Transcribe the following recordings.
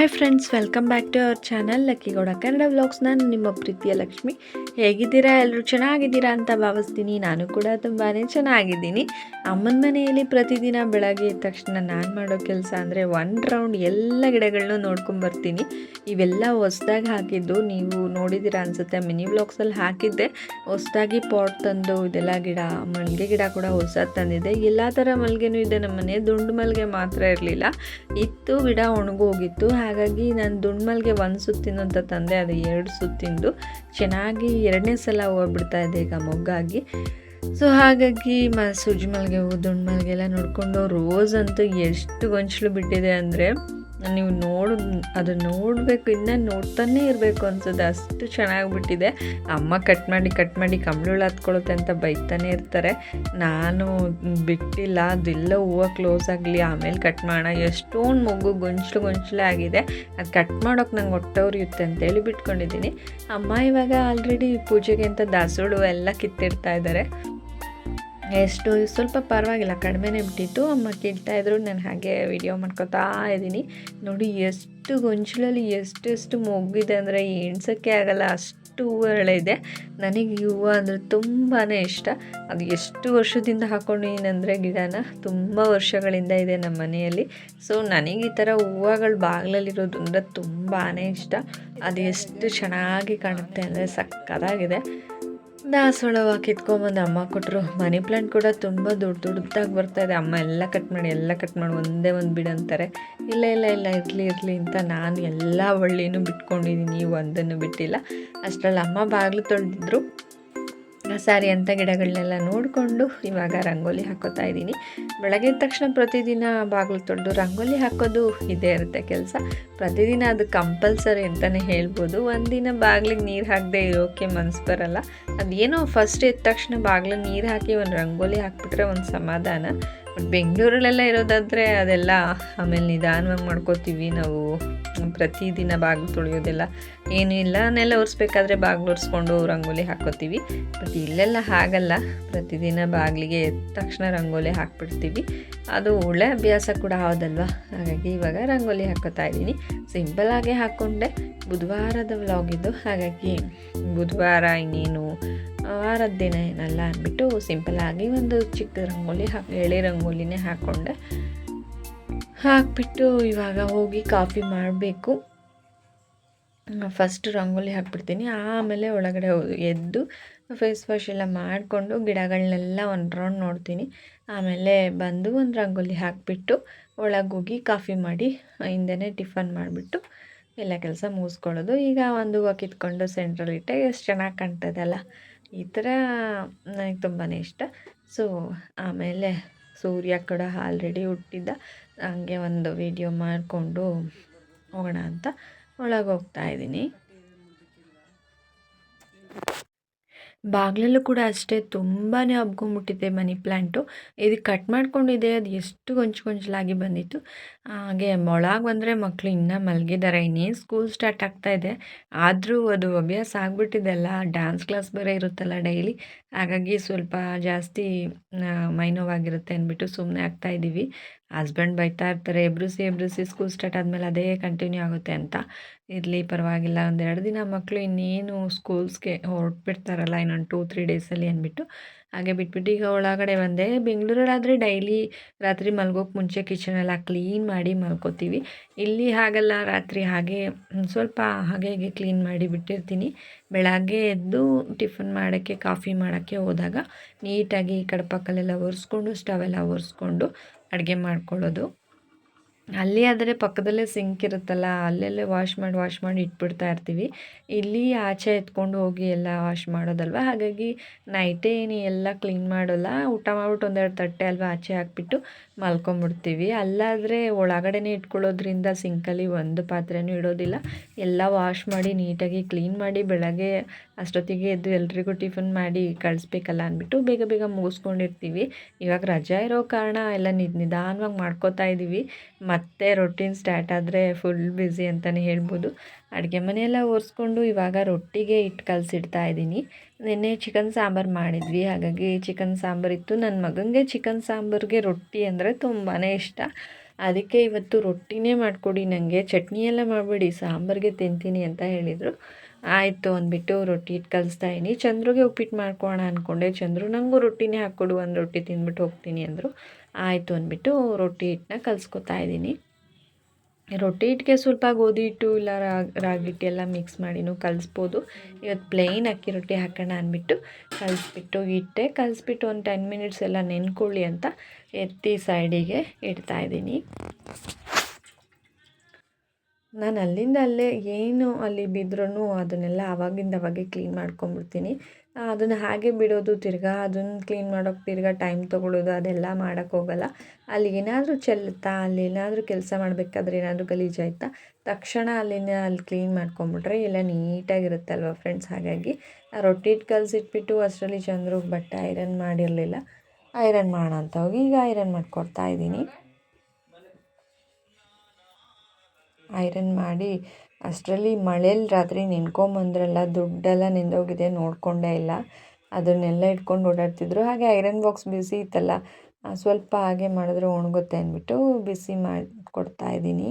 Hi friends welcome back to our channel Lucky Gowda Kannada vlogs ನಾನು ನಿಮ್ಮ ಪ್ರೀತಿಯ ಲಕ್ಷ್ಮಿ. ಹೇಗಿದ್ದೀರಾ? ಎಲ್ಲರೂ ಚೆನ್ನಾಗಿದ್ದೀರಾ ಅಂತ ಭಾವಿಸ್ತೀನಿ. ನಾನು ಕೂಡ ತುಂಬಾ ಚೆನ್ನಾಗಿದ್ದೀನಿ. ಅಮ್ಮನ ಮನೆಯಲ್ಲಿ ಪ್ರತಿದಿನ ಬೆಳಗ್ಗೆ ಎದ್ದ ತಕ್ಷಣ ನಾನು ಮಾಡೋ ಕೆಲಸ ಅಂದರೆ ಒನ್ ರೌಂಡ್ ಎಲ್ಲ ಗಿಡಗಳನ್ನೂ ನೋಡ್ಕೊಂಬರ್ತೀನಿ ಇವೆಲ್ಲ ಹೊಸ್ದಾಗಿ ಹಾಕಿದ್ದು. ನೀವು ನೋಡಿದ್ದೀರಾ ಅನಿಸುತ್ತೆ, ಮಿನಿ ವ್ಲಾಗ್ಸಲ್ಲಿ ಹಾಕಿದ್ದೆ. ಹೊಸ್ದಾಗಿ ಪಾಟ್ ತಂದು ಇದೆಲ್ಲ ಗಿಡ ಮಲ್ಲಿಗೆ ಗಿಡ ಕೂಡ ಹೊಸ ತಂದಿದೆ ಎಲ್ಲ ಥರ ಮಲ್ಲಿಗೆನೂ ಇದೆ. ನಮ್ಮ ಮನೆ ದುಂಡು ಮಲ್ಲಿಗೆ ಮಾತ್ರ ಇರಲಿಲ್ಲ. ಇತ್ತು, ಗಿಡ ಒಣಗೋಗಿತ್ತು. ಹಾಗಾಗಿ ನಾನು ದುಂಡ್ಮಲ್ಗೆ ಒಂದು ಸುತ್ತಿನಂತ ತಂದೆ, ಅದು ಎರಡು ಸುತ್ತಿಂದು ಚೆನ್ನಾಗಿ ಎರಡನೇ ಸಲ ಹೋಗ್ಬಿಡ್ತಾ ಇದೆ ಈಗ ಮೊಗ್ಗಾಗಿ. ಸೊ ಹಾಗಾಗಿ ಮ ಸೂಜಿ ದುಂಡ್ಮಲ್ಗೆಲ್ಲ ನೋಡಿಕೊಂಡು ರೋಸ್ ಅಂತೂ ಎಷ್ಟು ಗೊಂಚಲು ಬಿಟ್ಟಿದೆ ಅಂದರೆ ನೀವು ನೋಡ ಅದು ನೋಡಬೇಕು, ಇನ್ನೂ ನೋಡ್ತಾನೇ ಇರಬೇಕು ಅನ್ಸುತ್ತೆ. ಅಷ್ಟು ಚೆನ್ನಾಗಿ ಬಿಟ್ಟಿದೆ ಅಮ್ಮ ಕಟ್ ಮಾಡಿ ಕಟ್ ಮಾಡಿ ಕಂಬಳುಳು ಹತ್ಕೊಳ್ಳುತ್ತೆ ಅಂತ ಬೈತಾನೆ ಇರ್ತಾರೆ. ನಾನು ಬಿಟ್ಟಿಲ್ಲ, ಅದೆಲ್ಲ ಹೂವು ಕ್ಲೋಸ್ ಆಗಲಿ, ಆಮೇಲೆ ಕಟ್ ಮಾಡೋಣ. ಎಷ್ಟೊಂದು ಮಗು ಗೊಂಚಲು ಗೊಂಚಲೇ ಆಗಿದೆ. ಅದು ಕಟ್ ಮಾಡೋಕೆ ನಂಗೆ ಹೊಟ್ಟೆವ್ರಿಯುತ್ತೆ ಅಂತೇಳಿ ಬಿಟ್ಕೊಂಡಿದ್ದೀನಿ. ಅಮ್ಮ ಇವಾಗ ಆಲ್ರೆಡಿ ಪೂಜೆಗೆ ಅಂತ ದಾಸೋಳು ಎಲ್ಲ ಕಿತ್ತಿಡ್ತಾ ಇದ್ದಾರೆ. ಎಷ್ಟು ಸ್ವಲ್ಪ ಪರವಾಗಿಲ್ಲ, ಕಡಿಮೆನೇ ಬಿಟ್ಟಿತ್ತು. ಅಮ್ಮ ಕೇಳ್ತಾ ಇದ್ರು, ನಾನು ಹಾಗೆ ವಿಡಿಯೋ ಮಾಡ್ಕೊತಾ ಇದ್ದೀನಿ. ನೋಡಿ ಎಷ್ಟು ಗೊಂಚಲಲ್ಲಿ ಎಷ್ಟೆಷ್ಟು ಮೊಗ್ಗಿದೆ ಅಂದರೆ ಎಣ್ಸೋಕ್ಕೆ ಆಗಲ್ಲ, ಅಷ್ಟು ಹೂವುಗಳಿದೆ ನನಗೆ ಈ ಹೂವು ಅಂದರೆ ತುಂಬಾ ಇಷ್ಟ. ಅದು ಎಷ್ಟು ವರ್ಷದಿಂದ ಹಾಕೊಂಡಿದ್ದೀನಂದರೆ ಗಿಡನ? ತುಂಬ ವರ್ಷಗಳಿಂದ ಇದೆ ನಮ್ಮ ಮನೆಯಲ್ಲಿ. ಸೊ ನನಗೆ ಈ ಥರ ಹೂವುಗಳು ಬಾಗಿಲಲ್ಲಿರೋದು ಅಂದರೆ ತುಂಬಾ ಇಷ್ಟ. ಅದು ಎಷ್ಟು ಚೆನ್ನಾಗಿ ಕಾಣುತ್ತೆ ಅಂದರೆ ಸಕ್ಕತ್ತಾಗಿದೆ ದಾಸವಾಳವ ಕಿತ್ಕೊಂಬಂದು ಅಮ್ಮ ಕೊಟ್ಟರು ಮನಿ ಪ್ಲಾಂಟ್ ಕೂಡ ತುಂಬ ದೊಡ್ಡ ದೊಡ್ಡದಾಗಿ ಬರ್ತಾ ಇದೆ. ಅಮ್ಮ ಎಲ್ಲ ಕಟ್ ಮಾಡಿ, ಎಲ್ಲ ಕಟ್ ಮಾಡಿ ಒಂದೇ ಒಂದು ಬಿಡು ಅಂತಾರೆ. ಇಲ್ಲ ಇಲ್ಲ ಇಲ್ಲ, ಇರಲಿ ಇರಲಿ ಅಂತ ನಾನು ಎಲ್ಲ ಒಳ್ಳಿನೂ ಬಿಟ್ಕೊಂಡಿದ್ದೀನಿ ಒಂದನ್ನು ಬಿಟ್ಟಿಲ್ಲ. ಅಷ್ಟರಲ್ಲಿ ಅಮ್ಮ ಬಾಗಿಲು ತೊಳೆದಿದ್ರು. ಸಾರಿ ಅಂತ ಗಿಡಗಳನ್ನೆಲ್ಲ ನೋಡಿಕೊಂಡು ಇವಾಗ ರಂಗೋಲಿ ಹಾಕೋತಾ ಇದ್ದೀನಿ. ಬೆಳಗ್ಗೆ ತಕ್ಷಣ ಪ್ರತಿದಿನ ಬಾಗಿಲು ತೊಳೆದು ರಂಗೋಲಿ ಹಾಕೋದು ಇದೇ ಇರುತ್ತೆ ಕೆಲಸ. ಪ್ರತಿದಿನ ಅದು ಕಂಪಲ್ಸರಿ ಅಂತಲೇ ಹೇಳ್ಬೋದು. ಒಂದಿನ ಬಾಗಿಲಿಗೆ ನೀರು ಹಾಕದೆ ಇರೋಕ್ಕೆ ಮನಸ್ಸು ಬರಲ್ಲ. ಅದೇನೋ ಫಸ್ಟ್ ಎದ್ದ ತಕ್ಷಣ ಬಾಗಿಲಿಗೆ ನೀರು ಹಾಕಿ ಒಂದು ರಂಗೋಲಿ ಹಾಕಿಬಿಟ್ರೆ ಒಂದು ಸಮಾಧಾನ. ಬೆಂಗಳೂರಲ್ಲೆಲ್ಲ ಇರೋದಾದರೆ ಅದೆಲ್ಲ ಆಮೇಲೆ ನಿಧಾನವಾಗಿ ಮಾಡ್ಕೋತೀವಿ ನಾವು. ಪ್ರತಿದಿನ ಬಾಗಿಲು ತೊಳೆಯೋದೆಲ್ಲ ಏನೂ ಇಲ್ಲ. ನೆಲ ಒರೆಸ್ಬೇಕಾದ್ರೆ ಬಾಗಿಲು ಒರೆಸ್ಕೊಂಡು ರಂಗೋಲಿ ಹಾಕ್ಕೋತೀವಿ. ಬಟ್ ಇಲ್ಲೆಲ್ಲ ಹಾಗಲ್ಲ. ಪ್ರತಿದಿನ ಬಾಗಿಲಿಗೆ ಎದ್ದ ತಕ್ಷಣ ರಂಗೋಲಿ ಹಾಕ್ಬಿಡ್ತೀವಿ. ಅದು ಒಳ್ಳೆ ಅಭ್ಯಾಸ ಕೂಡ ಹೌದಲ್ವ? ಹಾಗಾಗಿ ಇವಾಗ ರಂಗೋಲಿ ಹಾಕೋತಾ ಇದ್ದೀನಿ. ಸಿಂಪಲ್ಲಾಗೆ ಹಾಕ್ಕೊಂಡೆ. ಬುಧವಾರದ ವ್ಲಾಗ್ ಇದು ಹಾಗಾಗಿ ಬುಧವಾರ ಇನ್ನೇನು ವಾರದ ದಿನ ಏನಲ್ಲ ಅಂದ್ಬಿಟ್ಟು ಸಿಂಪಲಾಗಿ ಒಂದು ಚಿಕ್ಕ ರಂಗೋಲಿ ಹಾಕಿ ಎಳೆ ರಂಗೋಲಿನೇ ಹಾಕ್ಕೊಂಡೆ ಹಾಕ್ಬಿಟ್ಟು ಇವಾಗ ಹೋಗಿ ಕಾಫಿ ಮಾಡಬೇಕು. ಫಸ್ಟ್ ರಂಗೋಲಿ ಹಾಕ್ಬಿಡ್ತೀನಿ. ಆಮೇಲೆ ಒಳಗಡೆ ಎದ್ದು ಫೇಸ್ ವಾಶ್ ಎಲ್ಲ ಮಾಡಿಕೊಂಡು ಗಿಡಗಳನ್ನೆಲ್ಲ ಒಂದು ರೌಂಡ್ ನೋಡ್ತೀನಿ. ಆಮೇಲೆ ಬಂದು ಒಂದು ರಂಗೋಲಿ ಹಾಕಿಬಿಟ್ಟು ಒಳಗೋಗಿ ಕಾಫಿ ಮಾಡಿ ಹಿಂದೆ ಟಿಫನ್ ಮಾಡಿಬಿಟ್ಟು ಎಲ್ಲ ಕೆಲಸ ಮುಗಿಸ್ಕೊಳ್ಳೋದು. ಈಗ ಒಂದು ಹೂವು ಕಿತ್ಕೊಂಡು ಸೆಂಟ್ರಲ್ಲಿಟ್ಟೆ ಎಷ್ಟು ಚೆನ್ನಾಗಿ ಕಾಣ್ತದಲ್ಲ ಈ ಥರ ನನಗೆ ತುಂಬಾ ಇಷ್ಟ. ಸೊ, ಆಮೇಲೆ ಸೂರ್ಯ ಕೂಡ ಆಲ್ರೆಡಿ ಹುಟ್ಟಿದ್ದ. ಹಂಗೆ ಒಂದು ವಿಡಿಯೋ ಮಾಡಿಕೊಂಡು ಹೋಗೋಣ ಅಂತ ಒಳಗೆ ಹೋಗ್ತಾ ಇದ್ದೀನಿ. ಬಾಗಿಲಲ್ಲೂ ಕೂಡ ಅಷ್ಟೇ ತುಂಬಾ ಹಬ್ಕೊಂಬಿಟ್ಟಿದೆ ಮನಿ ಪ್ಲ್ಯಾಂಟು ಇದು ಕಟ್ ಮಾಡ್ಕೊಂಡಿದೆ, ಅದು ಎಷ್ಟು ಗೊಂಚು ಗೊಂಚಲಾಗಿ ಬಂದಿತ್ತು. ಹಾಗೆ ಮೊಳಗೆ ಬಂದರೆ ಮಕ್ಕಳು ಇನ್ನೂ ಮಲಗಿದ್ದಾರೆ ಇನ್ನೇನು ಸ್ಕೂಲ್ ಸ್ಟಾರ್ಟ್ ಆಗ್ತಾ ಇದೆ. ಆದರೂ ಅದು ಅಭ್ಯಾಸ ಆಗಿಬಿಟ್ಟಿದೆಲ್ಲ ಡ್ಯಾನ್ಸ್ ಕ್ಲಾಸ್ ಬೇರೆ ಇರುತ್ತಲ್ಲ ಡೈಲಿ ಹಾಗಾಗಿ ಸ್ವಲ್ಪ ಜಾಸ್ತಿ ಮೈನೋವಾಗಿರುತ್ತೆ ಅಂದ್ಬಿಟ್ಟು ಸುಮ್ಮನೆ ಆಗ್ತಾಯಿದ್ದೀವಿ ಹಸ್ಬೆಂಡ್ ಬೈತಾ ಇರ್ತಾರೆ, ಎಬ್ರಿಸಿ ಎಬ್ರಿಸಿ ಸ್ಕೂಲ್ ಸ್ಟಾರ್ಟ್ ಆದಮೇಲೆ ಅದೇ ಕಂಟಿನ್ಯೂ ಆಗುತ್ತೆ ಅಂತ. ಇರಲಿ, ಪರವಾಗಿಲ್ಲ ಒಂದೆರಡು ದಿನ ಮಕ್ಕಳು ಇನ್ನೇನು ಸ್ಕೂಲ್ಸ್ಗೆ ಹೊರಟ್ಬಿಡ್ತಾರಲ್ಲ, ಇನ್ನೊಂದು ಟೂ ತ್ರೀ ಡೇಸಲ್ಲಿ ಅಂದ್ಬಿಟ್ಟು. ಹಾಗೆ ಬಿಟ್ಬಿಟ್ಟು ಈಗ ಒಳಗಡೆ ಬಂದೆ. ಬೆಂಗಳೂರಲ್ಲಾದರೆ ಡೈಲಿ ರಾತ್ರಿ ಮಲ್ಗೋಕೆ ಮುಂಚೆ ಕಿಚನೆಲ್ಲ ಕ್ಲೀನ್ ಮಾಡಿ ಮಲ್ಕೋತೀವಿ. ಇಲ್ಲಿ ಹಾಗಲ್ಲ, ರಾತ್ರಿ ಹಾಗೆ ಸ್ವಲ್ಪ ಹಾಗೆ ಹೀಗೆ ಕ್ಲೀನ್ ಮಾಡಿ ಬಿಟ್ಟಿರ್ತೀನಿ. ಬೆಳಗ್ಗೆ ಎದ್ದು ಟಿಫನ್ ಮಾಡೋಕ್ಕೆ ಕಾಫಿ ಮಾಡೋಕ್ಕೆ ಹೋದಾಗ ನೀಟಾಗಿ ಕಡಪಕ್ಕಲ್ಲೆಲ್ಲ ಒರೆಸ್ಕೊಂಡು ಸ್ಟವೆಲ್ಲ ಒರೆಸ್ಕೊಂಡು ಅಡುಗೆ ಮಾಡ್ಕೊಳ್ಳೋದು. ಅಲ್ಲಿ ಆದರೆ ಪಕ್ಕದಲ್ಲೇ ಸಿಂಕ್ ಇರುತ್ತಲ್ಲ, ಅಲ್ಲೆಲ್ಲೇ ವಾಶ್ ಮಾಡಿ ವಾಶ್ ಮಾಡಿ ಇಟ್ಬಿಡ್ತಾ ಇರ್ತೀವಿ. ಇಲ್ಲಿ ಆಚೆ ಎತ್ಕೊಂಡು ಹೋಗಿ ಎಲ್ಲ ವಾಶ್ ಮಾಡೋದಲ್ವ? ಹಾಗಾಗಿ ನೈಟೇ ಏನು ಎಲ್ಲ ಕ್ಲೀನ್ ಮಾಡೋಲ್ಲ. ಊಟ ಮಾಡ್ಬಿಟ್ಟು ಒಂದೆರಡು ತಟ್ಟೆ ಅಲ್ವಾ ಆಚೆ ಹಾಕ್ಬಿಟ್ಟು ಮಲ್ಕೊಂಬಿಡ್ತೀವಿ. ಅಲ್ಲಾದರೆ ಒಳಗಡೆನೇ ಇಟ್ಕೊಳ್ಳೋದ್ರಿಂದ ಸಿಂಕಲ್ಲಿ ಒಂದು ಪಾತ್ರೆನೂ ಇಡೋದಿಲ್ಲ. ಎಲ್ಲ ವಾಶ್ ಮಾಡಿ ನೀಟಾಗಿ ಕ್ಲೀನ್ ಮಾಡಿ ಬೆಳಗ್ಗೆ ಅಷ್ಟೊತ್ತಿಗೆ ಎದ್ದು ಎಲ್ರಿಗೂ ಟಿಫನ್ ಮಾಡಿ ಕಳಿಸ್ಬೇಕಲ್ಲ ಅಂದ್ಬಿಟ್ಟು ಬೇಗ ಬೇಗ ಮುಗಿಸ್ಕೊಂಡಿರ್ತೀವಿ. ಇವಾಗ ರಜಾ ಇರೋ ಕಾರಣ ಎಲ್ಲ ನಿಧಾನವಾಗಿ ಮಾಡ್ಕೋತಾ ಇದ್ದೀವಿ ಮತ್ತೆ ರೊಟೀನ್ ಸ್ಟಾರ್ಟ್ ಆದರೆ ಫುಲ್ ಬ್ಯುಸಿ ಅಂತಲೇ ಹೇಳ್ಬೋದು. ಅಡುಗೆ ಮನೆಯೆಲ್ಲ ಒರೆಸ್ಕೊಂಡು ಇವಾಗ ರೊಟ್ಟಿಗೆ ಇಟ್ಟು ಕಲಸಿಡ್ತಾ ಇದ್ದೀನಿ ನಿನ್ನೆ ಚಿಕನ್ ಸಾಂಬಾರು ಮಾಡಿದ್ವಿ. ಹಾಗಾಗಿ ಚಿಕನ್ ಸಾಂಬಾರು ಇತ್ತು. ನನ್ನ ಮಗನಿಗೆ ಚಿಕನ್ ಸಾಂಬಾರಿಗೆ ರೊಟ್ಟಿ ಅಂದರೆ ತುಂಬಾ ಇಷ್ಟ. ಅದಕ್ಕೆ ಇವತ್ತು ರೊಟ್ಟಿನೇ ಮಾಡಿಕೊಡಿ. ನನಗೆ ಚಟ್ನಿ ಎಲ್ಲ ಮಾಡಬೇಡಿ. ಸಾಂಬಾರಿಗೆ ತಿಂತೀನಿ ಅಂತ ಹೇಳಿದರು. ಆಯಿತು ಅಂದ್ಬಿಟ್ಟು ರೊಟ್ಟಿ ಇಟ್ಟು ಕಲಿಸ್ತಾ ಇದ್ದೀನಿ ಚಂದ್ರಿಗೆ ಉಪ್ಪಿಟ್ಟು ಮಾಡ್ಕೋಣ ಅಂದ್ಕೊಂಡೆ ಚಂದ್ರು ನನಗೂ ರೊಟ್ಟಿನೇ ಹಾಕ್ಕೊಡು, ಒಂದು ರೊಟ್ಟಿ ತಿಂದ್ಬಿಟ್ಟು ಹೋಗ್ತೀನಿ ಅಂದರು. ಆಯಿತು ಅಂದ್ಬಿಟ್ಟು ರೊಟ್ಟಿ ಹಿಟ್ಟನ್ನ ಕಲಿಸ್ಕೊತಾ ಇದ್ದೀನಿ ರೊಟ್ಟಿ ಹಿಟ್ಟಿಗೆ ಸ್ವಲ್ಪ ಗೋಧಿ ಹಿಟ್ಟು ಇಲ್ಲ ರಾಗಿ ಹಿಟ್ಟು ಎಲ್ಲ ಮಿಕ್ಸ್ ಮಾಡಿನೂ ಕಲಿಸ್ಬೋದು. ಇವತ್ತು ಪ್ಲೇನ್ ಅಕ್ಕಿ ರೊಟ್ಟಿ ಹಾಕೋಣ ಅಂದ್ಬಿಟ್ಟು ಕಲಿಸ್ಬಿಟ್ಟು ಇಟ್ಟೆ ಕಲಿಸ್ಬಿಟ್ಟು ಒಂದು ಟೆನ್ ಮಿನಿಟ್ಸ್ ಎಲ್ಲ ನೆನ್ಕೊಳ್ಳಿ ಅಂತ ಎತ್ತಿ ಸೈಡಿಗೆ ಇಡ್ತಾಯಿದ್ದೀನಿ ನಾನು ಅಲ್ಲಿಂದ ಅಲ್ಲೇ ಏನು ಅಲ್ಲಿ ಬಿದ್ರೂ ಅದನ್ನೆಲ್ಲ ಆವಾಗಿಂದ ಅವಾಗೆ ಕ್ಲೀನ್ ಮಾಡ್ಕೊಂಬಿಡ್ತೀನಿ. ಅದನ್ನು ಹಾಗೆ ಬಿಡೋದು, ತಿರ್ಗಾ ಅದನ್ನು ಕ್ಲೀನ್ ಮಾಡೋಕ್ಕೆ ತಿರ್ಗಾ ಟೈಮ್ ತೊಗೊಳೋದು, ಅದೆಲ್ಲ ಮಾಡೋಕ್ಕೆ ಹೋಗಲ್ಲ. ಅಲ್ಲಿ ಏನಾದರೂ ಚೆಲ್ಲುತ್ತಾ, ಅಲ್ಲಿ ಏನಾದರೂ ಕೆಲಸ ಮಾಡಬೇಕಾದ್ರೆ ಏನಾದರೂ ಗಲೀಜಾಯ್ತಾ ತಕ್ಷಣ ಅಲ್ಲಿನ ಅಲ್ಲಿ ಕ್ಲೀನ್ ಮಾಡ್ಕೊಂಬಿಟ್ರೆ ಎಲ್ಲ ಅಲ್ವಾ ಫ್ರೆಂಡ್ಸ್ ಹಾಗಾಗಿ ರೊಟ್ಟಿ ಕಲಸಿಟ್ಬಿಟ್ಟು ಅಷ್ಟರಲ್ಲಿ ಚಂದ್ರು ಬಟ್ಟೆ ಐರನ್ ಮಾಡಿರಲಿಲ್ಲ. ಐರನ್ ಮಾಡೋಣ ಅಂತ ಹೋಗಿ ಈಗ ಐರನ್ ಮಾಡ್ಕೊಡ್ತಾ ಇದ್ದೀನಿ. ಐರನ್ ಮಾಡಿ, ಅಷ್ಟರಲ್ಲಿ ಮಳೇಲಿ ರಾತ್ರಿ ನೆನ್ಕೊಂಬಂದ್ರಲ್ಲ ದುಡ್ಡೆಲ್ಲ ನೆಂದೋಗಿದೆ, ನೋಡಿಕೊಂಡೇ ಇಲ್ಲ. ಅದನ್ನೆಲ್ಲ ಇಟ್ಕೊಂಡು ಓಡಾಡ್ತಿದ್ರು. ಹಾಗೆ ಐರನ್ ಬಾಕ್ಸ್ ಬಿಸಿ ಇತ್ತಲ್ಲ ಸ್ವಲ್ಪ ಹಾಗೆ ಮಾಡಿದ್ರೆ ಒಣಗುತ್ತೆ ಅಂದ್ಬಿಟ್ಟು ಬಿಸಿ ಮಾಡಿ ಕೊಡ್ತಾ ಇದ್ದೀನಿ.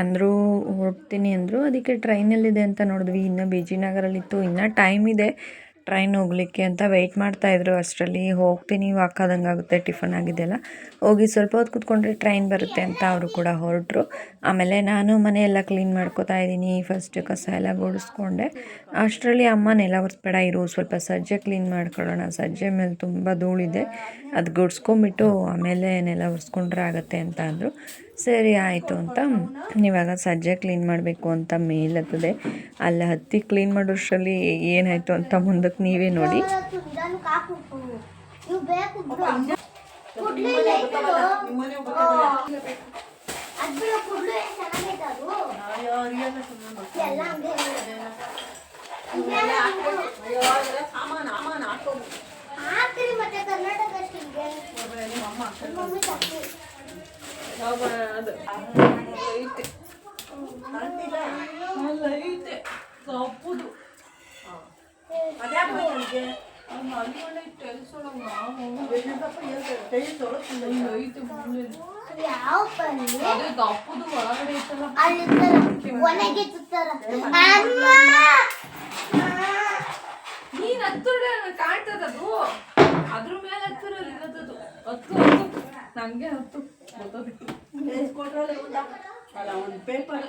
ಚಂದ್ರು ಹೊರಡ್ತೀನಿ ಅಂದರು. ಅದಕ್ಕೆ ಟ್ರೈನಲ್ಲಿದೆ ಅಂತ ನೋಡಿದ್ವಿ. ಇನ್ನು ಬಿ ಜಿ ನಗರಲ್ಲಿತ್ತು ಇನ್ನೂ ಟೈಮ್ ಇದೆ. ಟ್ರೈನ್ ಹೋಗಲಿಕ್ಕೆ ಅಂತ ವೆಯ್ಟ್ ಮಾಡ್ತಾಯಿದ್ರು ಅಷ್ಟರಲ್ಲಿ ಹೋಗ್ತೀನಿ. ವಾಕ್ ಆದಂಗೆ ಆಗುತ್ತೆ. ಟಿಫನ್ ಆಗಿದೆಲ್ಲ ಹೋಗಿ ಸ್ವಲ್ಪ ಹೊತ್ತು ಕೂತ್ಕೊಂಡ್ರೆ ಟ್ರೈನ್ ಬರುತ್ತೆ ಅಂತ ಅವರು ಕೂಡ ಹೊರಟರು. ಆಮೇಲೆ ನಾನು ಮನೆಯೆಲ್ಲ ಕ್ಲೀನ್ ಮಾಡ್ಕೋತಾ ಇದ್ದೀನಿ. ಫಸ್ಟ್ ಕಸ ಎಲ್ಲ ಗೋಡಿಸ್ಕೊಂಡೆ. ಅಷ್ಟರಲ್ಲಿ ಅಮ್ಮ ನೆಲ ಒರೆಸ್ಬೇಡ. ಇರು. ಸ್ವಲ್ಪ ಸಜ್ಜೆ ಕ್ಲೀನ್ ಮಾಡ್ಕೊಳ್ಳೋಣ. ಸಜ್ಜೆ ಮೇಲೆ ತುಂಬ ಧೂಳಿದೆ. ಅದು ಗುಡ್ಸ್ಕೊಂಬಿಟ್ಟು ಆಮೇಲೆ ನೆಲ ಒರೆಸ್ಕೊಂಡ್ರೆ ಆಗುತ್ತೆ ಅಂತ ಅಂದರು. ಸರಿ ಆಯಿತು ಅಂತ ಇವಾಗ ಸಜ್ಜೆ ಕ್ಲೀನ್ ಮಾಡಬೇಕು ಅಂತ ಮೇಲ್ ಹತ್ತದೆ ಅಲ್ಲಿ ಹತ್ತಿ ಕ್ಲೀನ್ ಮಾಡೋಷ್ಟರಲ್ಲಿ ಏನಾಯಿತು ಅಂತ ಮುಂದಕ್ಕೆ ನೀವೇ ನೋಡಿ ನೀನ್ ಹತ್ತಿರ ಕಾಣ್ತದದು ಅದ್ರ ಮೇಲೆ ಹತ್ತಿರ ಇರೋದದು ಹತ್ತು ಹತ್ತು ನಂಗೆ ಹತ್ತು. ಗೊತ್ತೋದಿತ್ತು ಪೇಪರ್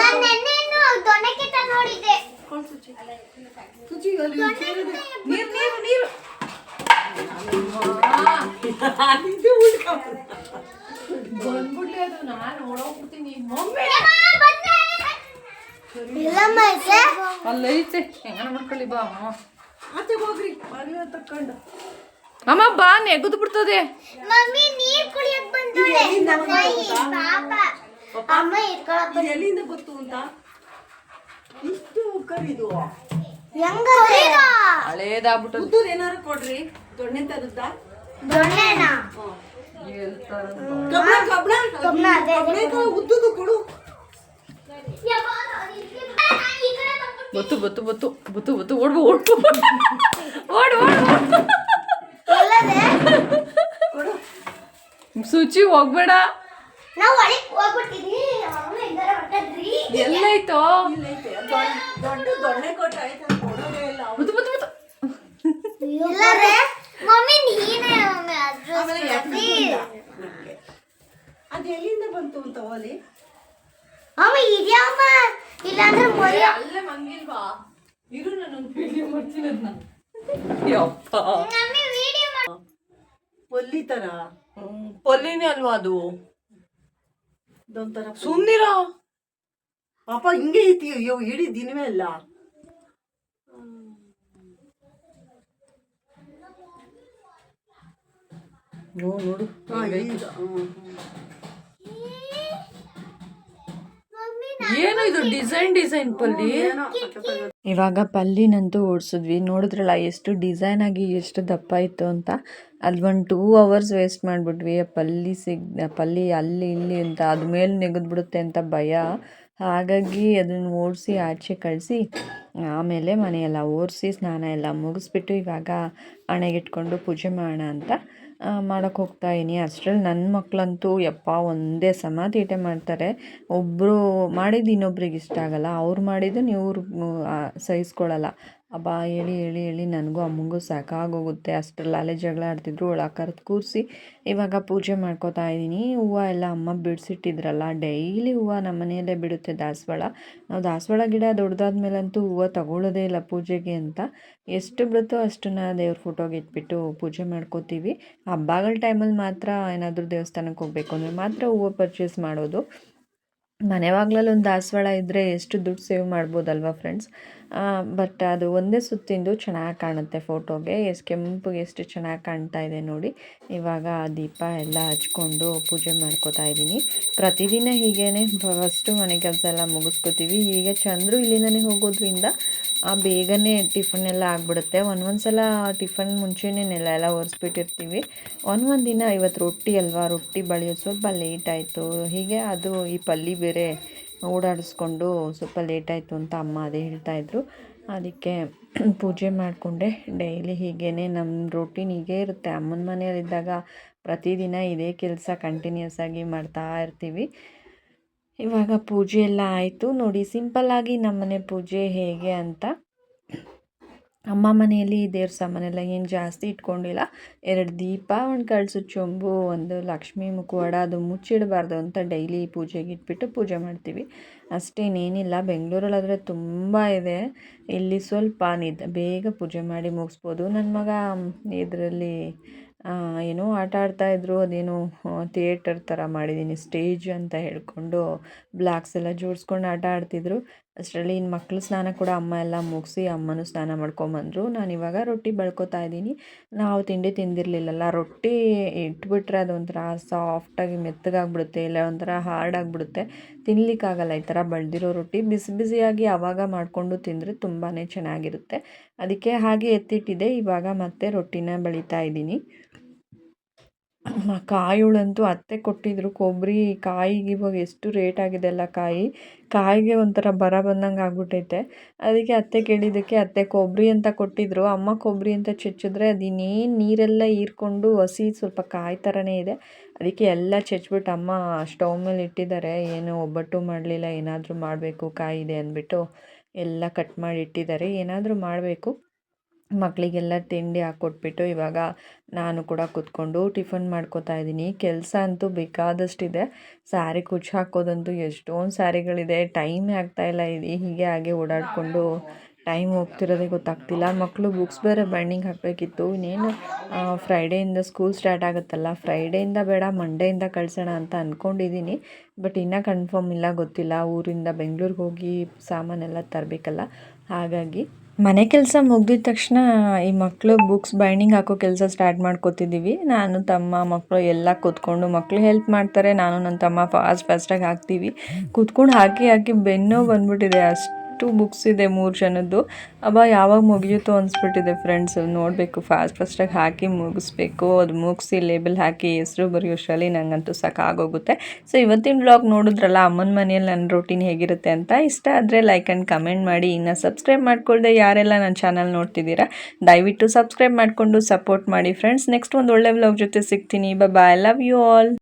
ನಾನು ನೆನ್ನೆನು ದೊಣ್ಣೆಕಿತ ನೋಡಿದ್ದೆ. ನೀರು ನೀರು ನೀರು. ಬಂದ್ಬಿಡ್ಲಿ ಅದು ನಾನು ಓಡೋಗ್ಬಿಡ್ತೀನಿ. ಮಮ್ಮಿ. ಅಲ್ಲೈತೆ ಹೆಂಗನ ಮಾಡ್ಕೊಳ್ಳಿ ಬಾ. ಮತ್ತೆ ಆಚೆ ಹೋಗ್ರಿ. ಬಾಗಿಲು ತಕ್ಕೊಂಡು ಅಮ್ಮ ಬಾ ನೆಗದು ಬಿಡ್ತದೆ. ಮಮ್ಮಿ ನೀರ್ ಕುಡಿಯಕ್ ಬಂದೋಳೆ ಪಾಪ. ಅಮ್ಮ ಇಟ್ಕೊಳಕ್ ಇದು ಎಲ್ಲಿಂದ ಗೊತ್ತು ಅಂತ ಇಷ್ಟು ಕರಿದು ಹೆಂಗ ಹಳೇದಾಗ್ಬಿಟ್ಟದು ಉದ್ದದ ಏನಾರು ಕೊಡ್ರಿ. ದೊಣ್ಣೆ ತರದ್ದ ದೊಣ್ಣೆನ? ಉದ್ದುದು ಕೊಡು. ಬತ್ತು ಬತ್ತು ಬತ್ತು ಬತ್ತು ಬತ್ತು ಓಡ್ಬೋ ಓಡ್ಬೋ ಓಡ್ ಓಡ್ ಓಡ್ ಎಲ್ಲದೆ ಸುಚಿ ಹೋಗ್ಬೇಡ. ಎಲ್ಲೈತೋ ಇಲ್ಲೈತೆ ದೊಡ್ಡ ದೊಡ್ಡ ದೊಣ್ಣೆ ಕೊಟ್ರೆ ಆಯ್ತು ಕೊಡೋದೇ ಇಲ್ಲ ಬತ್ತು ಬತ್ತು ಬತ್ತು ಎಲ್ಲರೆ ಮಮ್ಮಿ ನೀನೇ ಮಮ್ಮಿ ಅದ್ರ ಆಮೇಲೆ ಯಾಕೆ ನಮ್ಗೆ ಅದು ಎಲ್ಲಿಂದ ಬಂತು ಅಂತ ಓಲಿ ಮಮ್ಮಿ ಇದ್ಯಾವಮ್ಮ ಇಲ್ಲಾಂದ್ರೆ ಮೊರಿ ಅಲ್ಲೇ ಮಂಗಿಲ್ವಾ ಇರು ನಾನೊಂದು ವಿಡಿಯೋ ಮಾಡ್ತೀನಿ ಅದನ್ನ ಯಪ್ಪ ಮಮ್ಮಿ ವಿಡಿಯೋ ಮಾಡಿ ಒಲ್ಲಿ ತರ ಪೊಲ್ಲಿನೇ ಅಲ್ವಾ ಅದು ಇದೊಂಥರ ಸುಮ್ನಿರೋ ಪಾಪ ಹಿಂಗೆ ಐತಿ ಅಯ್ಯೋ ಇಡೀ ದಿನವೇ ಅಲ್ಲ ನೋಡು ನೋಡು ಹಾ, ಈಗ. ಹ್ಮ್. ಏನು ಇದು ಡಿಸೈನ್ ಡಿಸೈನ್ ಪಲ್ಲಿ? ಏನೋ ಇವಾಗ ಪಲ್ಲಿನಂತೂ ಓಡಿಸಿದ್ವಿ. ನೋಡಿದ್ರಲ್ಲ ಎಷ್ಟು ಡಿಸೈನ್ ಆಗಿ ಎಷ್ಟು ದಪ್ಪ ಇತ್ತು ಅಂತ. ಅಲ್ಲಿ ಒಂದು ಟೂ ಅವರ್ಸ್ ವೇಸ್ಟ್ ಮಾಡಿಬಿಟ್ವಿ. ಆ ಪಲ್ಲಿ ಸಿಗ್ ಆ ಪಲ್ಲಿ ಅಲ್ಲಿ ಇಲ್ಲಿ ಅಂತ. ಅದ ಮೇಲೆ ನೆಗೆದ್ಬಿಡುತ್ತೆ ಅಂತ ಭಯ. ಹಾಗಾಗಿ ಅದನ್ನು ಓಡಿಸಿ ಆಚೆ ಕಳಿಸಿ ಆಮೇಲೆ ಮನೆಯೆಲ್ಲ ಓಡಿಸಿ ಸ್ನಾನ ಎಲ್ಲ ಮುಗಿಸ್ಬಿಟ್ಟು ಇವಾಗ ಹಣೆಗಿಟ್ಕೊಂಡು ಪೂಜೆ ಮಾಡೋಣ ಅಂತ ಮಾಡೋಕ್ಕೆ ಹೋಗ್ತಾ ಇದೀನಿ. ಅಷ್ಟರಲ್ಲಿ ನನ್ನ ಮಕ್ಕಳಂತೂ ಯಪ್ಪ, ಒಂದೇ ಸಮ ತೀಟೆ ಮಾಡ್ತಾರೆ. ಒಬ್ಬರು ಮಾಡಿದ್ದು ಇನ್ನೊಬ್ರಿಗೆ ಇಷ್ಟ ಆಗಲ್ಲ. ಅವ್ರು ಮಾಡಿದ್ದು ಇವ್ರು ಸಹಿಸ್ಕೊಳ್ಳಲ್ಲ. ಅಬ್ಬಾ, ಹೇಳಿ ಹೇಳಿ ಹೇಳಿ, ನನಗೂ ಅಮ್ಮಂಗೂ ಸಾಕಾಗೋಗುತ್ತೆ. ಅಷ್ಟರಲ್ಲಿ ಅಲ್ಲೇ ಜಗಳ ಆಡ್ತಿದ್ರು ಒಳ ಕರೆದು ಕೂರಿಸಿ ಇವಾಗ ಪೂಜೆ ಮಾಡ್ಕೋತಾ ಇದ್ದೀನಿ. ಹೂವು ಎಲ್ಲ ಅಮ್ಮ ಬಿಡಿಸಿಟ್ಟಿದ್ರಲ್ಲ, ಡೈಲಿ ಹೂವು ನಮ್ಮ ಮನೆಯಲ್ಲೇ ಬಿಡುತ್ತೆ ದಾಸವಾಳ. ನಾವು ದಾಸವಾಳ ಗಿಡ ದೊಡ್ಡದಾದ ಮೇಲಂತೂ ಹೂವು ತಗೊಳ್ಳೋದೇ ಇಲ್ಲ ಪೂಜೆಗೆ ಅಂತ. ಎಷ್ಟು ಬರುತ್ತೋ ಅಷ್ಟನ್ನ ದೇವ್ರ ಫೋಟೋಗೆ ಇಟ್ಬಿಟ್ಟು ಪೂಜೆ ಮಾಡ್ಕೋತೀವಿ. ಹಬ್ಬಗಳ ಟೈಮಲ್ಲಿ ಮಾತ್ರ ಏನಾದರೂ ದೇವಸ್ಥಾನಕ್ಕೆ ಹೋಗಬೇಕು ಅಂದರೆ ಮಾತ್ರ ಹೂವು ಪರ್ಚೇಸ್ ಮಾಡೋದು. ಮನೆ ಬಾಗ್ಲಲ್ಲಿ ಒಂದು ದಾಸವಾಳ ಇದ್ದರೆ ಎಷ್ಟು ದುಡ್ಡು ಸೇವ್ ಮಾಡ್ಬೋದಲ್ವಾ ಫ್ರೆಂಡ್ಸ್ ಬಟ್ ಅದು ಒಂದೇ ಸುತ್ತಿಂದು ಚೆನ್ನಾಗಿ ಕಾಣುತ್ತೆ ಫೋಟೋಗೆ ಎಷ್ಟು ಕೆಂಪಗೆ ಎಷ್ಟು ಚೆನ್ನಾಗಿ ಕಾಣ್ತಾ ಇದೆ ನೋಡಿ. ಇವಾಗ ದೀಪ ಎಲ್ಲ ಹಚ್ಕೊಂಡು ಪೂಜೆ ಮಾಡ್ಕೋತಾ ಇದ್ದೀನಿ. ಪ್ರತಿದಿನ ಹೀಗೇ ಫಸ್ಟು ಮನೆ ಕೆಲಸ ಎಲ್ಲ ಮುಗಿಸ್ಕೋತೀವಿ. ಈಗ ಚಂದ್ರು ಇಲ್ಲಿಂದನೇ ಹೋಗೋದ್ರಿಂದ ಆ ಬೇಗನೆ ಟಿಫನ್ ಎಲ್ಲ ಆಗಿಬಿಡುತ್ತೆ. ಒಂದೊಂದು ಸಲ ಟಿಫನ್ ಮುಂಚೆನೇ ನೆಲ ಎಲ್ಲ ಒರೆಸ್ಬಿಟ್ಟಿರ್ತೀವಿ. ಒಂದೊಂದು ದಿನ ಇವತ್ತು ರೊಟ್ಟಿ ಅಲ್ವಾ, ರೊಟ್ಟಿ ಬಳಿಯೋದು ಸ್ವಲ್ಪ ಲೇಟ್ ಆಯಿತು. ಹೀಗೆ ಅದು ಈ ಪಲ್ಲಿ ಬೇರೆ ಓಡಾಡಿಸ್ಕೊಂಡು ಸ್ವಲ್ಪ ಲೇಟ್ ಆಯಿತು ಅಂತ ಅಮ್ಮ ಅದೇ ಹೇಳ್ತಾಯಿದ್ರು ಅದಕ್ಕೆ ಪೂಜೆ ಮಾಡಿಕೊಂಡೆ. ಡೈಲಿ ಹೀಗೇ ನಮ್ಮ ರೊಟೀನ್ ಹೀಗೆ ಇರುತ್ತೆ. ಅಮ್ಮನ ಮನೆಯಲ್ಲಿದ್ದಾಗ ಪ್ರತಿದಿನ ಇದೇ ಕೆಲಸ ಕಂಟಿನ್ಯೂಸ್ ಆಗಿ ಮಾಡ್ತಾ ಇರ್ತೀವಿ. ಇವಾಗ ಪೂಜೆ ಎಲ್ಲ ಆಯಿತು. ನೋಡಿ ಸಿಂಪಲ್ಲಾಗಿ ನಮ್ಮನೆ ಪೂಜೆ ಹೇಗೆ ಅಂತ. ಅಮ್ಮ ಮನೆಯಲ್ಲಿ ದೇವ್ರ ಸಾಮಾನೆಲ್ಲ ಏನು ಜಾಸ್ತಿ ಇಟ್ಕೊಂಡಿಲ್ಲ. ಎರಡು ದೀಪ, ಒಂದು ಕಳ್ಸು ಚೊಂಬು, ಒಂದು ಲಕ್ಷ್ಮಿ ಮುಖವಾಡ, ಅದು ಮುಚ್ಚಿಡಬಾರ್ದು ಅಂತ ಡೈಲಿ ಪೂಜೆಗೆ ಇಟ್ಬಿಟ್ಟು ಪೂಜೆ ಮಾಡ್ತೀವಿ. ಅಷ್ಟೇನೇನಿಲ್ಲ. ಬೆಂಗಳೂರಲ್ಲಾದರೆ ತುಂಬ ಇದೆ. ಇಲ್ಲಿ ಸ್ವಲ್ಪ ನಿದ್, ಬೇಗ ಪೂಜೆ ಮಾಡಿ ಮುಗಿಸ್ಬೋದು. ನನ್ನ ಮಗ, ಇದರಲ್ಲಿ ಏನೋ ಆಟ ಆಡ್ತಾಯಿದ್ರು ಅದೇನೋ ಥಿಯೇಟರ್ ಥರ ಮಾಡಿದ್ದೀನಿ ಸ್ಟೇಜ್ ಅಂತ ಹೇಳ್ಕೊಂಡು ಬ್ಲಾಕ್ಸ್ ಎಲ್ಲ ಜೋಡಿಸ್ಕೊಂಡು ಆಟ ಆಡ್ತಿದ್ರು. ಅಷ್ಟರಲ್ಲಿ ಇನ್ನು ಮಕ್ಕಳು ಸ್ನಾನ ಕೂಡ ಅಮ್ಮ ಎಲ್ಲ ಮುಗಿಸಿ ಅಮ್ಮನೂ ಸ್ನಾನ ಮಾಡ್ಕೊಂಬಂದರು ನಾನು ಇವಾಗ ರೊಟ್ಟಿ ಬಳ್ಕೊತಾ ಇದ್ದೀನಿ. ನಾವು ತಿಂಡಿ ತಿಂದಿರಲಿಲ್ಲಲ್ಲ, ರೊಟ್ಟಿ ಇಟ್ಬಿಟ್ರೆ ಅದೊಂಥರ ಸಾಫ್ಟಾಗಿ ಮೆತ್ತಗಾಗ್ಬಿಡುತ್ತೆ, ಇಲ್ಲ ಒಂಥರ ಹಾರ್ಡ್ ಆಗಿಬಿಡುತ್ತೆ. ತಿನ್ನಲಿಕ್ಕಾಗಲ್ಲ ಈ ಥರ ಬಳ್ದಿರೋ ರೊಟ್ಟಿ. ಬಿಸಿ ಬಿಸಿಯಾಗಿ ಆವಾಗ ಮಾಡಿಕೊಂಡು ತಿಂದರೆ ತುಂಬಾ ಚೆನ್ನಾಗಿರುತ್ತೆ. ಅದಕ್ಕೆ ಹಾಗೆ ಎತ್ತಿಟ್ಟಿದೆ, ಇವಾಗ ಮತ್ತೆ ರೊಟ್ಟಿನ ಬಳಿತಾ ಇದ್ದೀನಿ. ಕಾಯುಳಂತೂ ಅತ್ತೆ ಕೊಟ್ಟಿದ್ರು ಕೊಬ್ಬರಿ. ಕಾಯಿಗೆ ಇವಾಗ ಎಷ್ಟು ರೇಟ್ ಆಗಿದೆ ಅಲ್ಲ ಕಾಯಿ? ಕಾಯಿಗೆ ಒಂಥರ ಬರ ಬಂದಂಗೆ ಆಗ್ಬಿಟ್ಟೈತೆ ಅದಕ್ಕೆ ಅತ್ತೆ ಕೇಳಿದ್ದಕ್ಕೆ ಅತ್ತೆ ಕೊಬ್ಬರಿ ಅಂತ ಕೊಟ್ಟಿದ್ರು. ಅಮ್ಮ ಕೊಬ್ಬರಿ ಅಂತ ಚಚ್ಚಿದ್ರೆ ಅದಿನ್ನೇನು ನೀರೆಲ್ಲ ಹೀರ್ಕೊಂಡು ಹಸಿ ಸ್ವಲ್ಪ ಕಾಯಿ ಥರನೇ ಇದೆ. ಅದಕ್ಕೆ ಎಲ್ಲ ಚಚ್ಬಿಟ್ಟು ಅಮ್ಮ ಸ್ಟವ್ ಮೇಲೆ ಇಟ್ಟಿದ್ದಾರೆ. ಏನು ಒಬ್ಬಟ್ಟು ಮಾಡಲಿಲ್ಲ, ಏನಾದರೂ ಮಾಡಬೇಕು ಕಾಯಿ ಇದೆ ಅಂದ್ಬಿಟ್ಟು ಎಲ್ಲ ಕಟ್ ಮಾಡಿ ಇಟ್ಟಿದ್ದಾರೆ. ಏನಾದರೂ ಮಾಡಬೇಕು. ಮಕ್ಕಳಿಗೆಲ್ಲ ತಿಂಡಿ ಹಾಕ್ಕೊಟ್ಬಿಟ್ಟು ಇವಾಗ ನಾನು ಕೂಡ ಕೂತ್ಕೊಂಡು ಟಿಫನ್ ಮಾಡ್ಕೋತಾ ಇದ್ದೀನಿ. ಕೆಲಸ ಅಂತೂ ಬೇಕಾದಷ್ಟಿದೆ. ಸ್ಯಾರಿ ಕುಚ್ಚು ಹಾಕೋದಂತೂ ಎಷ್ಟೊಂದು ಸ್ಯಾರಿಗಳಿದೆ. ಟೈಮೇ ಆಗ್ತಾಯಿಲ್ಲ ಇದು ಹೀಗೆ ಹಾಗೆ ಓಡಾಡಿಕೊಂಡು ಟೈಮ್ ಹೋಗ್ತಿರೋದೇ ಗೊತ್ತಾಗ್ತಿಲ್ಲ. ಮಕ್ಕಳು ಬುಕ್ಸ್ ಬೇರೆ ಬೈಂಡಿಂಗ್ ಹಾಕಬೇಕಿತ್ತು. ಇನ್ನೇನು ಫ್ರೈಡೆಯಿಂದ ಸ್ಕೂಲ್ ಸ್ಟಾರ್ಟ್ ಆಗುತ್ತಲ್ಲ. ಫ್ರೈಡೆಯಿಂದ ಬೇಡ, ಮಂಡೆಯಿಂದ ಕಳಿಸೋಣ ಅಂತ ಅಂದ್ಕೊಂಡಿದ್ದೀನಿ ಬಟ್ ಇನ್ನೂ ಕನ್ಫರ್ಮ್ ಇಲ್ಲ, ಗೊತ್ತಿಲ್ಲ. ಊರಿಂದ ಬೆಂಗಳೂರಿಗೆ ಹೋಗಿ ಸಾಮಾನೆಲ್ಲ ತರಬೇಕಲ್ಲ. ಹಾಗಾಗಿ ಮನೆ ಕೆಲಸ ಮುಗ್ದಿದ ತಕ್ಷಣ ಈ ಮಕ್ಕಳು ಬುಕ್ಸ್ ಬೈಂಡಿಂಗ್ ಹಾಕೋ ಕೆಲಸ ಸ್ಟಾರ್ಟ್ ಮಾಡ್ಕೋತಿದ್ದೀವಿ ನಾನು, ತಮ್ಮ ಮಕ್ಕಳು ಎಲ್ಲ ಕೂತ್ಕೊಂಡು ಮಕ್ಕಳು ಹೆಲ್ಪ್ ಮಾಡ್ತಾರೆ. ನಾನು, ನನ್ನ ತಮ್ಮ ಫಾಸ್ಟ್ ಫಾಸ್ಟಾಗಿ ಹಾಕ್ತೀವಿ. ಕೂತ್ಕೊಂಡು ಹಾಕಿ ಹಾಕಿ ಬೆನ್ನು ಬಂದ್ಬಿಟ್ಟಿದೆ ಅಷ್ಟು. ಬುಕ್ಸ್ ಇದೆ ಮೂರು ಜನದ್ದು. ಅಬ್ಬ, ಯಾವಾಗ ಮುಗಿಯುತ್ತೋ ಅನಿಸ್ಬಿಟ್ಟಿದೆ ಫ್ರೆಂಡ್ಸ್ ನೋಡಬೇಕು ಫಾಸ್ಟ್ ಫಾಸ್ಟಾಗಿ ಹಾಕಿ ಮುಗಿಸ್ಬೇಕು. ಅದು ಮುಗಿಸಿ ಲೇಬಲ್ ಹಾಕಿ ಹೆಸರು ಬರೆಯೋಷ್ಟರಲ್ಲಿ ನಂಗಂತೂ ಸಾಕಾಗೋಗುತ್ತೆ. ಸೊ ಇವತ್ತಿನ ಬ್ಲಾಗ್ ನೋಡಿದ್ರಲ್ಲ, ಅಮ್ಮನ ಮನೆಯಲ್ಲಿ ನನ್ನ ರೂಟೀನ್ ಹೇಗಿರುತ್ತೆ ಅಂತ. ಇಷ್ಟ ಆದರೆ ಲೈಕ್ ಆ್ಯಂಡ್ ಕಮೆಂಟ್ ಮಾಡಿ. ಇನ್ನು ಸಬ್ಸ್ಕ್ರೈಬ್ ಮಾಡ್ಕೊಳ್ದೆ ಯಾರೆಲ್ಲ ನನ್ನ ಚಾನಲ್ ನೋಡ್ತಿದ್ದೀರಾ, ದಯವಿಟ್ಟು ಸಬ್ಸ್ಕ್ರೈಬ್ ಮಾಡಿಕೊಂಡು ಸಪೋರ್ಟ್ ಮಾಡಿ ಫ್ರೆಂಡ್ಸ್ ನೆಕ್ಸ್ಟ್ ಒಂದು ಒಳ್ಳೆ ವ್ಲಾಗ್ ಜೊತೆ ಸಿಗ್ತೀನಿ. Bye love you all